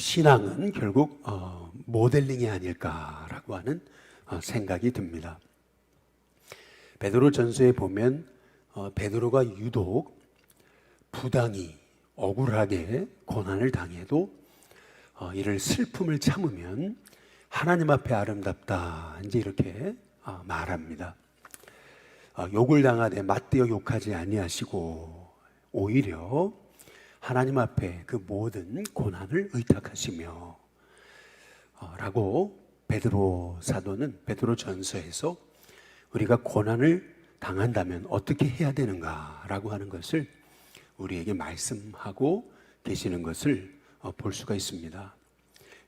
신앙은 결국 어, 모델링이 아닐까라고 하는 어, 생각이 듭니다. 베드로 전서에 보면 어, 베드로가 유독 부당히 억울하게 고난을 당해도 어, 이를 슬픔을 참으면 하나님 앞에 아름답다 이제 이렇게 어, 말합니다. 어, 욕을 당하되 맞대어 욕하지 아니하시고 오히려 하나님 앞에 그 모든 고난을 의탁하시며 어, 라고 베드로 사도는 베드로 전서에서 우리가 고난을 당한다면 어떻게 해야 되는가라고 하는 것을 우리에게 말씀하고 계시는 것을 어, 볼 수가 있습니다.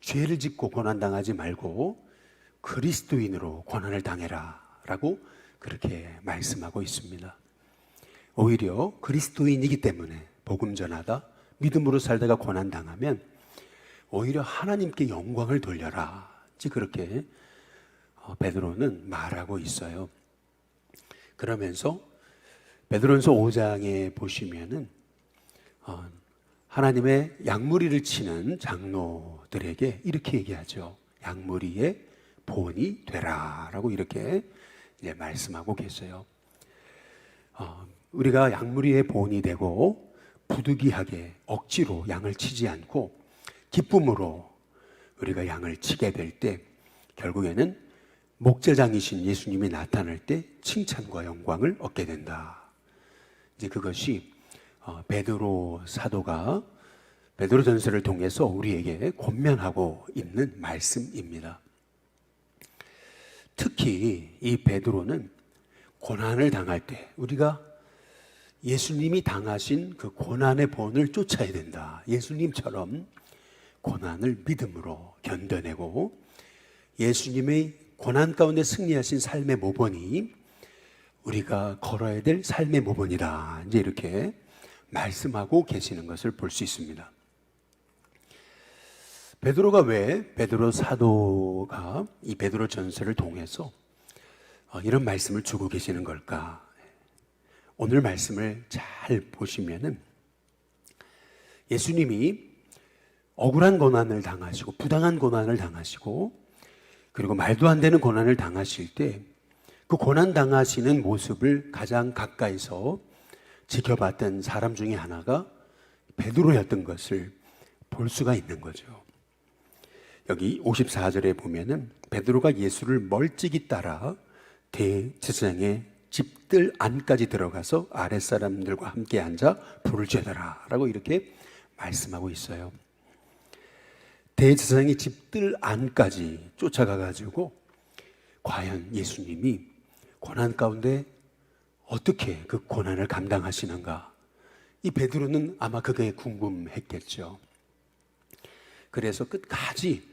죄를 짓고 고난 당하지 말고 그리스도인으로 고난을 당해라 라고 그렇게 말씀하고 있습니다. 오히려 그리스도인이기 때문에 복음 전하다 믿음으로 살다가 고난 당하면 오히려 하나님께 영광을 돌려라. 지 그렇게 어, 베드로는 말하고 있어요. 그러면서 베드로전서 5장에 보시면은 어, 하나님의 양무리를 치는 장로들에게 이렇게 얘기하죠. 양무리의 본이 되라라고 이렇게 말씀하고 계세요. 어, 우리가 양무리의 본이 되고 부득이하게 억지로 양을 치지 않고 기쁨으로 우리가 양을 치게 될 때 결국에는 목자장이신 예수님이 나타날 때 칭찬과 영광을 얻게 된다. 이제 그것이 어, 베드로 사도가 베드로 전서를 통해서 우리에게 권면하고 있는 말씀입니다. 특히 이 베드로는 고난을 당할 때 우리가 예수님이 당하신 그 고난의 본을 쫓아야 된다. 예수님처럼 고난을 믿음으로 견뎌내고 예수님의 고난 가운데 승리하신 삶의 모본이 우리가 걸어야 될 삶의 모본이다. 이제 이렇게 말씀하고 계시는 것을 볼 수 있습니다. 베드로가 왜 베드로 사도가 이 베드로 전서를 통해서 어, 이런 말씀을 주고 계시는 걸까? 오늘 말씀을 잘 보시면은 예수님이 억울한 고난을 당하시고 부당한 고난을 당하시고 그리고 말도 안 되는 고난을 당하실 때 그 고난 당하시는 모습을 가장 가까이서 지켜봤던 사람 중에 하나가 베드로였던 것을 볼 수가 있는 거죠. 여기 54절에 보면은 베드로가 예수를 멀찍이 따라 대제사장의 집들 안까지 들어가서 아랫사람들과 함께 앉아 불을 쬐더라 라고 이렇게 말씀하고 있어요. 대제사장이 집들 안까지 쫓아가 가지고 과연 예수님이 고난 가운데 어떻게 그 고난을 감당하시는가? 이 베드로는 아마 그게 궁금했겠죠. 그래서 끝까지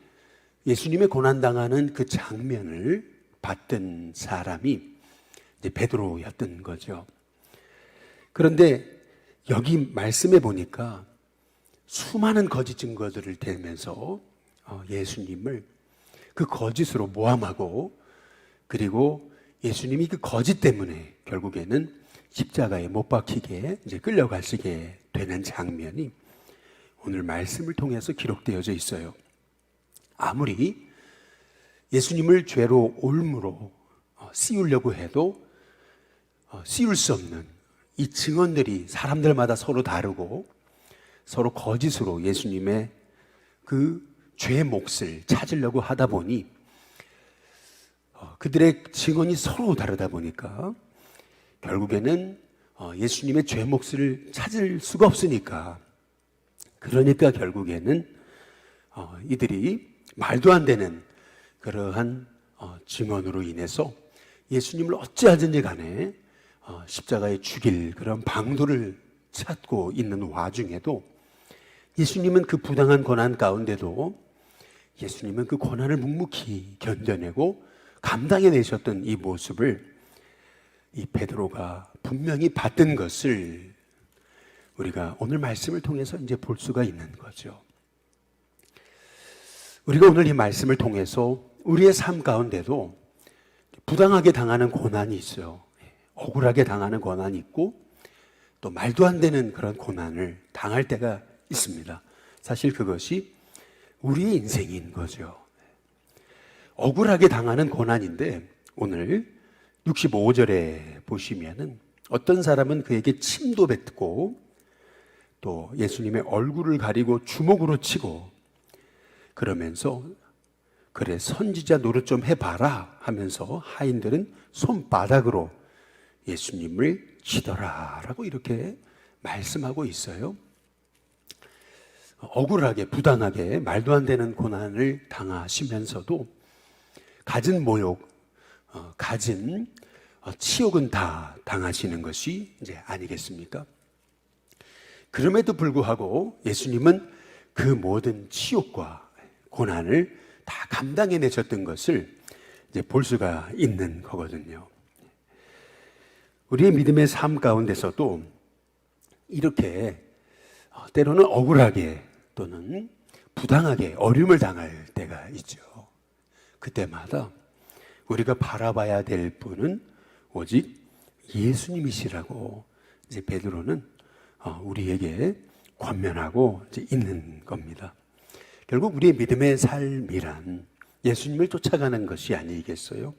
예수님의 고난 당하는 그 장면을 봤던 사람이 베드로였던 거죠. 그런데 여기 말씀해 보니까 수많은 거짓 증거들을 대면서 어, 예수님을 그 거짓으로 모함하고 그리고 예수님이 그 거짓 때문에 결국에는 십자가에 못 박히게 이제 끌려가시게 되는 장면이 오늘 말씀을 통해서 기록되어져 있어요. 아무리 예수님을 죄로 올무로 어, 씌우려고 해도 어, 씌울 수 없는 이 증언들이 사람들마다 서로 다르고 서로 거짓으로 예수님의 그 죄의 몫을 찾으려고 하다 보니 어, 그들의 증언이 서로 다르다 보니까 결국에는 어, 예수님의 죄 몫을 찾을 수가 없으니까 그러니까 결국에는 어, 이들이 말도 안 되는 그러한 증언으로 인해서 예수님을 어찌하든지 간에 십자가에 죽일 그런 방도를 찾고 있는 와중에도 예수님은 그 부당한 고난 가운데도 예수님은 그 고난을 묵묵히 견뎌내고 감당해 내셨던 이 모습을 이 베드로가 분명히 봤던 것을 우리가 오늘 말씀을 통해서 이제 볼 수가 있는 거죠. 우리가 오늘 이 말씀을 통해서 우리의 삶 가운데도 부당하게 당하는 고난이 있어요. 억울하게 당하는 고난이 있고 또 말도 안 되는 그런 고난을 당할 때가 있습니다. 사실 그것이 우리의 인생인 거죠. 억울하게 당하는 고난인데 오늘 65절에 보시면은 어떤 사람은 그에게 침도 뱉고 또 예수님의 얼굴을 가리고 주먹으로 치고 그러면서 그래 선지자 노릇 좀 해봐라 하면서 하인들은 손바닥으로 예수님을 치더라라고 이렇게 말씀하고 있어요. 억울하게 부당하게 말도 안 되는 고난을 당하시면서도 가진 모욕, 어, 가진 어, 치욕은 다 당하시는 것이 이제 아니겠습니까? 그럼에도 불구하고 예수님은 그 모든 치욕과 고난을 다 감당해내셨던 것을 이제 볼 수가 있는 거거든요. 우리의 믿음의 삶 가운데서도 이렇게 어, 때로는 억울하게 또는 부당하게 어려움을 당할 때가 있죠. 그때마다 우리가 바라봐야 될 분은 오직 예수님이시라고 이제 베드로는 어, 우리에게 권면하고 있는 겁니다. 결국 우리의 믿음의 삶이란 예수님을 쫓아가는 것이 아니겠어요?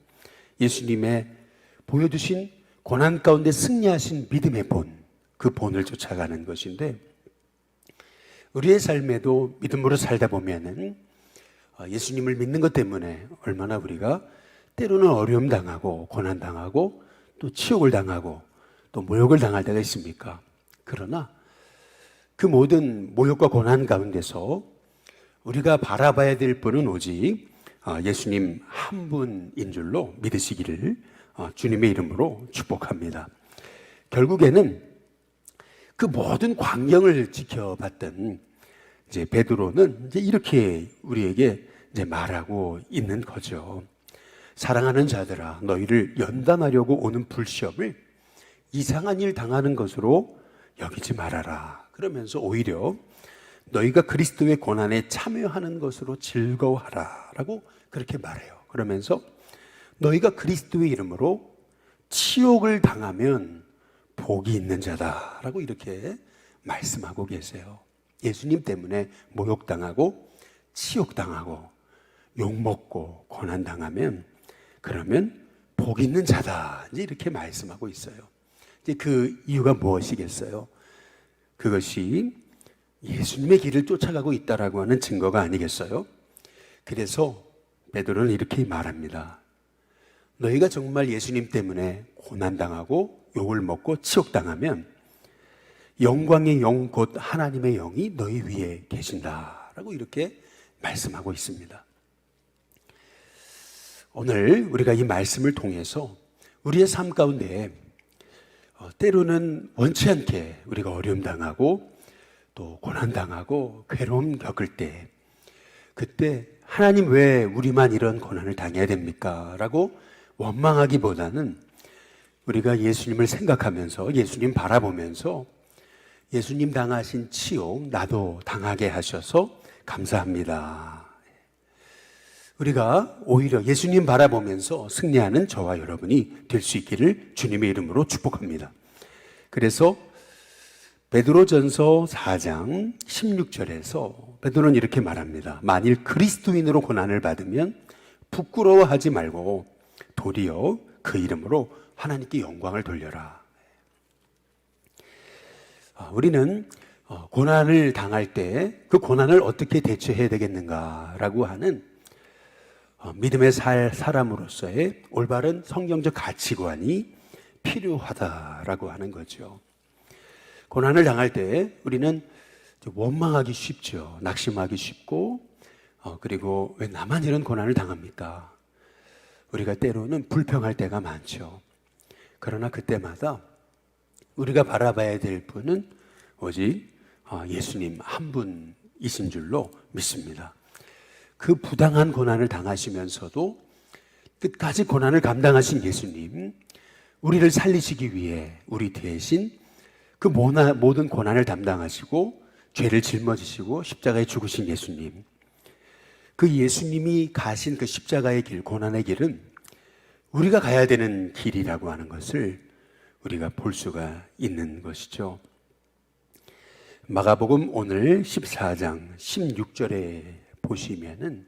예수님의 보여주신 고난 가운데 승리하신 믿음의 본, 그 본을 쫓아가는 것인데 우리의 삶에도 믿음으로 살다 보면은 어, 예수님을 믿는 것 때문에 얼마나 우리가 때로는 어려움 당하고 고난 당하고 또 치욕을 당하고 또 모욕을 당할 때가 있습니까? 그러나 그 모든 모욕과 고난 가운데서 우리가 바라봐야 될 분은 오직 어, 예수님 한 분인 줄로 믿으시기를 어, 주님의 이름으로 축복합니다. 결국에는 그 모든 광경을 지켜봤던 이제 베드로는 이제 이렇게 우리에게 이제 말하고 있는 거죠. 사랑하는 자들아, 너희를 연단하려고 오는 불시험을 이상한 일 당하는 것으로 여기지 말아라. 그러면서 오히려 너희가 그리스도의 고난에 참여하는 것으로 즐거워하라. 라고 그렇게 말해요. 그러면서 너희가 그리스도의 이름으로 치욕을 당하면 복이 있는 자다. 라고 이렇게 말씀하고 계세요. 예수님 때문에 모욕당하고 치욕당하고 욕먹고 고난당하면 그러면 복 있는 자다. 이제 이렇게 말씀하고 있어요. 이제 그 이유가 무엇이겠어요? 그것이 예수님의 길을 쫓아가고 있다라고 하는 증거가 아니겠어요? 그래서 베드로는 이렇게 말합니다. 너희가 정말 예수님 때문에 고난당하고 욕을 먹고 치욕당하면 영광의 영, 곧 하나님의 영이 너희 위에 계신다 라고 이렇게 말씀하고 있습니다. 오늘 우리가 이 말씀을 통해서 우리의 삶 가운데 어, 때로는 원치 않게 우리가 어려움 당하고 또 고난 당하고 괴로움 겪을 때 그때 하나님 왜 우리만 이런 고난을 당해야 됩니까? 라고 원망하기보다는 우리가 예수님을 생각하면서 예수님 바라보면서 예수님 당하신 치욕 나도 당하게 하셔서 감사합니다. 우리가 오히려 예수님 바라보면서 승리하는 저와 여러분이 될 수 있기를 주님의 이름으로 축복합니다. 그래서 베드로전서 4장 16절에서 베드로는 이렇게 말합니다. 만일 그리스도인으로 고난을 받으면 부끄러워하지 말고 도리어 그 이름으로 하나님께 영광을 돌려라. 아, 우리는 어, 고난을 당할 때 그 고난을 어떻게 대처해야 되겠는가라고 하는 어, 믿음의 살 사람으로서의 올바른 성경적 가치관이 필요하다라고 하는 거죠. 고난을 당할 때 우리는 원망하기 쉽죠. 낙심하기 쉽고, 어, 그리고 왜 나만 이런 고난을 당합니까? 우리가 때로는 불평할 때가 많죠. 그러나 그때마다 우리가 바라봐야 될 분은 오직 어, 예수님 한 분이신 줄로 믿습니다. 그 부당한 고난을 당하시면서도 끝까지 고난을 감당하신 예수님, 우리를 살리시기 위해 우리 대신 그 모든 고난을 담당하시고 죄를 짊어지시고 십자가에 죽으신 예수님. 그 예수님이 가신 그 십자가의 길, 고난의 길은 우리가 가야 되는 길이라고 하는 것을 우리가 볼 수가 있는 것이죠. 마가복음 오늘 14장 16절에 보시면은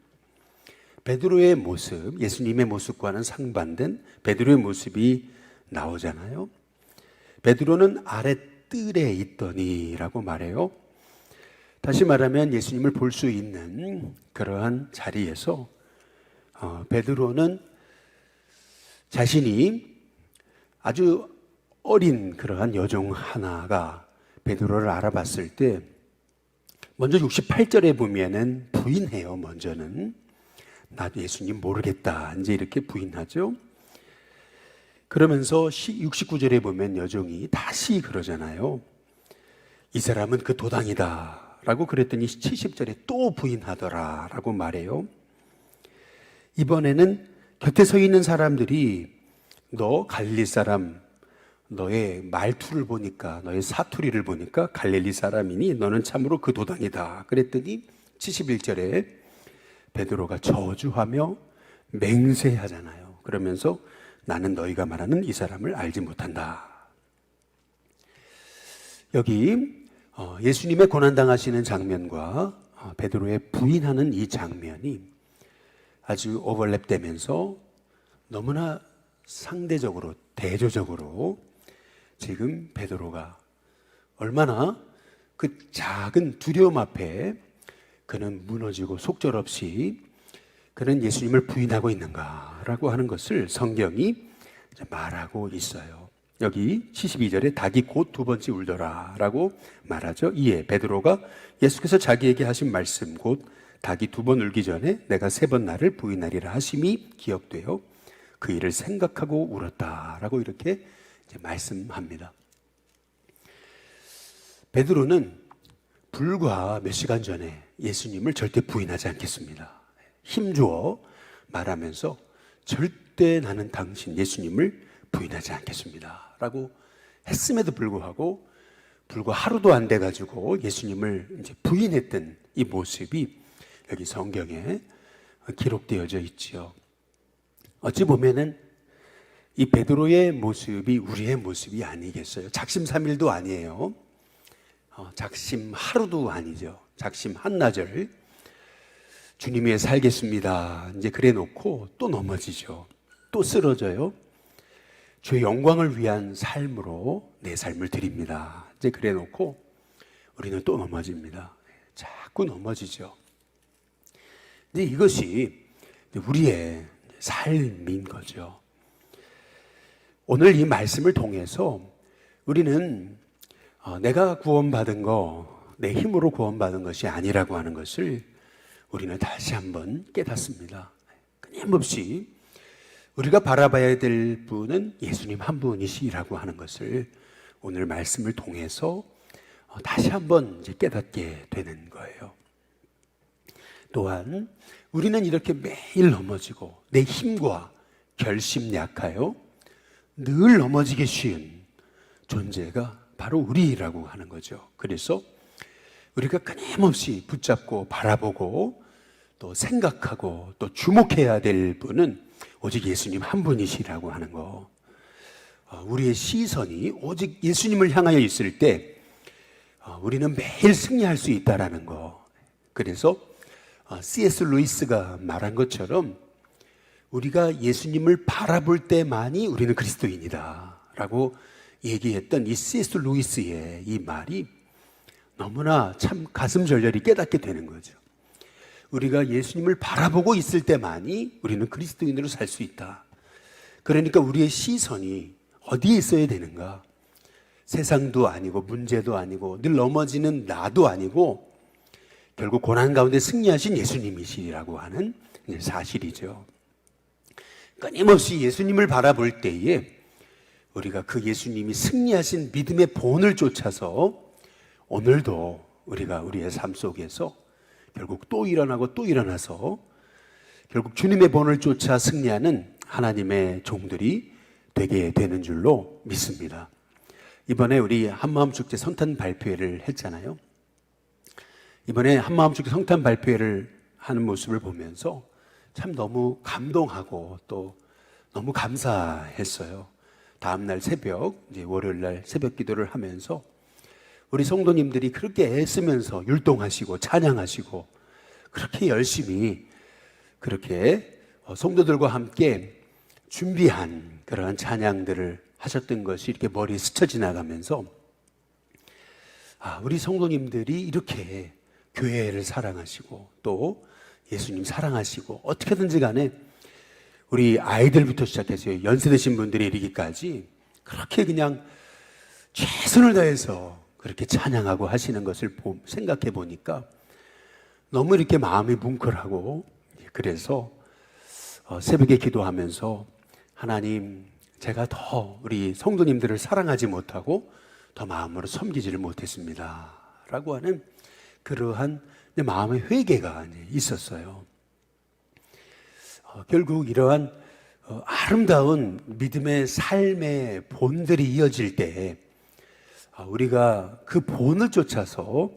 베드로의 모습, 예수님의 모습과는 상반된 베드로의 모습이 나오잖아요. 베드로는 아래 뜰에 있더니라고 말해요. 다시 말하면 예수님을 볼 수 있는 그러한 자리에서 어, 베드로는 자신이 아주 어린 그러한 여종 하나가 베드로를 알아봤을 때 먼저 68절에 보면은 부인해요. 먼저는 나도 예수님 모르겠다. 이제 이렇게 부인하죠. 그러면서 69절에 보면 여종이 다시 그러잖아요. 이 사람은 그 도당이다. 라고 그랬더니 70절에 또 부인하더라. 라고 말해요. 이번에는 곁에 서 있는 사람들이 너 갈릴리 사람, 너의 말투를 보니까, 너의 사투리를 보니까 갈릴리 사람이니 너는 참으로 그 도당이다. 그랬더니 71절에 베드로가 저주하며 맹세하잖아요. 그러면서 나는 너희가 말하는 이 사람을 알지 못한다. 여기 어, 예수님의 고난당하시는 장면과 어, 베드로의 부인하는 이 장면이 아주 오버랩되면서 너무나 상대적으로 대조적으로 지금 베드로가 얼마나 그 작은 두려움 앞에 그는 무너지고 속절없이 그는 예수님을 부인하고 있는가라고 하는 것을 성경이 말하고 있어요. 여기 72절에 닭이 곧 두 번째 울더라라고 말하죠. 이에 베드로가 예수께서 자기에게 하신 말씀 곧 닭이 두 번 울기 전에 내가 세 번 나를 부인하리라 하심이 기억되어 그 일을 생각하고 울었다라고 이렇게 말씀합니다. 베드로는 불과 몇 시간 전에 예수님을 절대 부인하지 않겠습니다. 힘주어 말하면서 절대 나는 당신 예수님을 부인하지 않겠습니다. 라고 했음에도 불구하고 불과 하루도 안 돼 가지고 예수님을 이제 부인했던 이 모습이 여기 성경에 기록되어져 있지요. 어찌 보면은 이 베드로의 모습이 우리의 모습이 아니겠어요. 작심삼일도 아니에요. 어, 작심 하루도 아니죠. 작심 한나절. 주님 위해 살겠습니다. 이제 그래 놓고 또 넘어지죠. 또 쓰러져요. 주의 영광을 위한 삶으로 내 삶을 드립니다. 이제 그래 놓고 우리는 또 넘어집니다. 자꾸 넘어지죠. 근데 이것이 우리의 삶인 거죠. 오늘 이 말씀을 통해서 우리는 어, 내가 구원받은 거, 내 힘으로 구원받은 것이 아니라고 하는 것을 우리는 다시 한번 깨닫습니다. 끊임없이 우리가 바라봐야 될 분은 예수님 한 분이시라고 하는 것을 오늘 말씀을 통해서 어, 다시 한번 이제 깨닫게 되는 거예요. 또한 우리는 이렇게 매일 넘어지고 내 힘과 결심 약하여 늘 넘어지기 쉬운 존재가 바로 우리라고 하는 거죠. 그래서 우리가 끊임없이 붙잡고 바라보고 또 생각하고 또 주목해야 될 분은 오직 예수님 한 분이시라고 하는 거. 어, 우리의 시선이 오직 예수님을 향하여 있을 때 어, 우리는 매일 승리할 수 있다라는 거. 그래서 C.S. 어, 루이스가 말한 것처럼 우리가 예수님을 바라볼 때만이 우리는 그리스도인이다. 라고 얘기했던 이 C.S. 루이스의 이 말이 너무나 참 가슴 절절히 깨닫게 되는 거죠. 우리가 예수님을 바라보고 있을 때만이 우리는 그리스도인으로 살 수 있다. 그러니까 우리의 시선이 어디에 있어야 되는가? 세상도 아니고 문제도 아니고 늘 넘어지는 나도 아니고 결국 고난 가운데 승리하신 예수님이시라고 하는 사실이죠. 끊임없이 예수님을 바라볼 때에 우리가 그 예수님이 승리하신 믿음의 본을 쫓아서 오늘도 우리가 우리의 삶 속에서 결국 또 일어나고 또 일어나서 결국 주님의 본을 쫓아 승리하는 하나님의 종들이 되게 되는 줄로 믿습니다. 이번에 우리 한마음 축제 성탄 발표회를 했잖아요. 이번에 한마음 축제 성탄 발표회를 하는 모습을 보면서 참 너무 감동하고 또 너무 감사했어요. 다음날 새벽, 월요일 새벽 기도를 하면서 우리 성도님들이 그렇게 애쓰면서 율동하시고 찬양하시고 그렇게 열심히 그렇게 어, 성도들과 함께 준비한 그러한 찬양들을 하셨던 것이 이렇게 머리에 스쳐 지나가면서 아, 우리 성도님들이 이렇게 교회를 사랑하시고 또 예수님 사랑하시고 어떻게든지 간에 우리 아이들부터 시작해서 연세 드신 분들이 이르기까지 그렇게 그냥 최선을 다해서 그렇게 찬양하고 하시는 것을 보- 생각해 보니까 너무 이렇게 마음이 뭉클하고 그래서 어, 새벽에 기도하면서 하나님 제가 더 우리 성도님들을 사랑하지 못하고 더 마음으로 섬기지를 못했습니다. 라고 하는 그러한 내 마음의 회개가 있었어요. 어, 결국 이러한 어, 아름다운 믿음의 삶의 본들이 이어질 때 아, 우리가 그 본을 쫓아서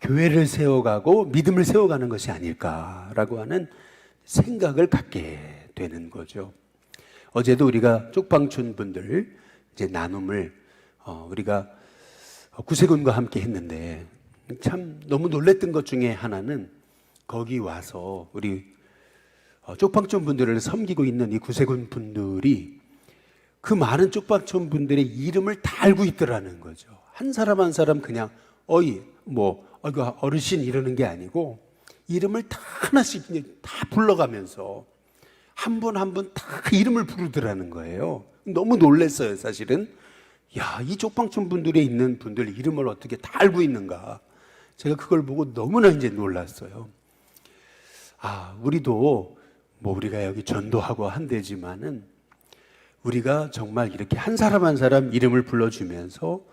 교회를 세워가고 믿음을 세워가는 것이 아닐까라고 하는 생각을 갖게 되는 거죠. 어제도 우리가 쪽방촌 분들 이제 나눔을 어, 우리가 구세군과 함께 했는데 참 너무 놀랬던 것 중에 하나는 거기 와서 우리 어, 쪽방촌 분들을 섬기고 있는 이 구세군 분들이 그 많은 쪽방촌 분들의 이름을 다 알고 있더라는 거죠. 한 사람 한 사람 그냥 어이 뭐 어르신 이러는 게 아니고 이름을 다 하나씩 다 불러가면서 한 분 한 분 다 이름을 부르더라는 거예요. 너무 놀랐어요, 사실은. 야, 이 쪽방촌 분들에 있는 분들 이름을 어떻게 다 알고 있는가. 제가 그걸 보고 너무나 이제 놀랐어요. 아, 우리도 뭐 우리가 여기 전도하고 한대지만은 우리가 정말 이렇게 한 사람 한 사람 이름을 불러주면서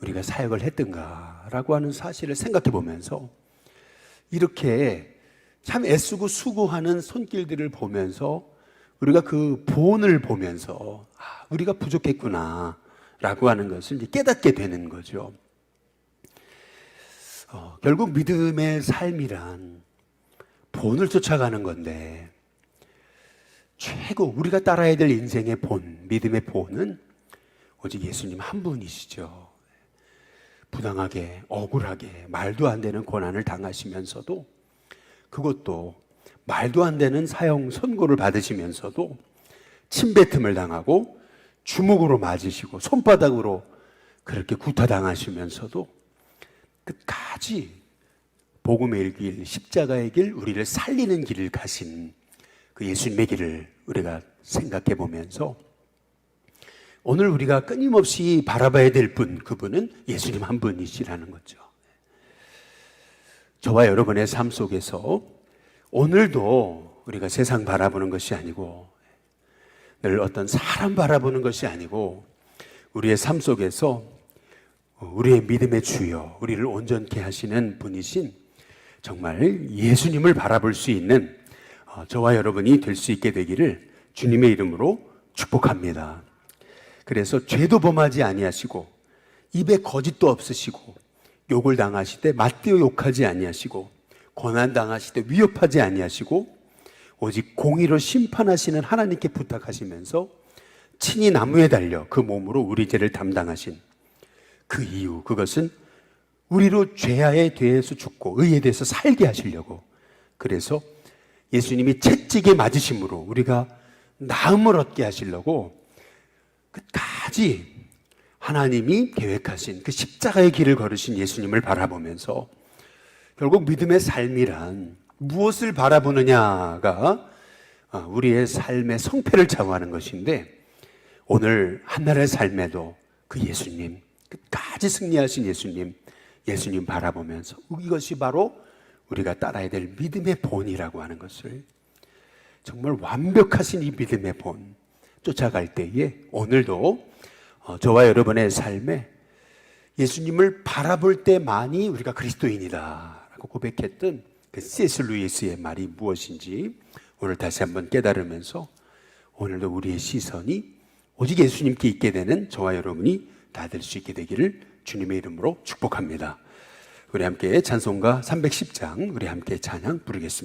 우리가 사역을 했던가라고 하는 사실을 생각해 보면서 이렇게 참 애쓰고 수고하는 손길들을 보면서 우리가 그 본을 보면서 아, 우리가 부족했구나 라고 하는 것을 깨닫게 되는 거죠. 어, 결국 믿음의 삶이란 본을 쫓아가는 건데 최고 우리가 따라야 될 인생의 본, 믿음의 본은 오직 예수님 한 분이시죠. 부당하게, 억울하게, 말도 안 되는 고난을 당하시면서도 그것도 말도 안 되는 사형 선고를 받으시면서도 침뱉음을 당하고 주먹으로 맞으시고 손바닥으로 그렇게 구타당하시면서도 끝까지 복음의 길, 십자가의 길, 우리를 살리는 길을 가신 그 예수님의 길을 우리가 생각해 보면서 오늘 우리가 끊임없이 바라봐야 될 분, 그분은 예수님 한 분이시라는 거죠. 저와 여러분의 삶 속에서 오늘도 우리가 세상 바라보는 것이 아니고 늘 어떤 사람 바라보는 것이 아니고 우리의 삶 속에서 우리의 믿음의 주여, 우리를 온전케 하시는 분이신 정말 예수님을 바라볼 수 있는 어, 저와 여러분이 될 수 있게 되기를 주님의 이름으로 축복합니다. 그래서 죄도 범하지 아니하시고 입에 거짓도 없으시고 욕을 당하실 때 맞대어 욕하지 아니하시고 고난 당하실 때 위협하지 아니하시고 오직 공의로 심판하시는 하나님께 부탁하시면서 친히 나무에 달려 그 몸으로 우리 죄를 담당하신 그 이유 그것은 우리로 죄에 대해서 죽고 의에 대해서 살게 하시려고 그래서 예수님이 채찍에 맞으심으로 우리가 나음을 얻게 하시려고 끝까지 하나님이 계획하신 그 십자가의 길을 걸으신 예수님을 바라보면서 결국 믿음의 삶이란 무엇을 바라보느냐가 어, 우리의 삶의 성패를 좌우하는 것인데 오늘 한날의 삶에도 그 예수님 끝까지 승리하신 예수님 예수님 바라보면서 이것이 바로 우리가 따라야 될 믿음의 본이라고 하는 것을 정말 완벽하신 이 믿음의 본 쫓아갈 때에 오늘도 어, 저와 여러분의 삶에 예수님을 바라볼 때만이 우리가 그리스도인이다라고 고백했던 그 세스 루이스의 말이 무엇인지 오늘 다시 한번 깨달으면서 오늘도 우리의 시선이 오직 예수님께 있게 되는 저와 여러분이 다 될 수 있게 되기를 주님의 이름으로 축복합니다. 우리 함께 찬송가 310장 우리 함께 찬양 부르겠습니다.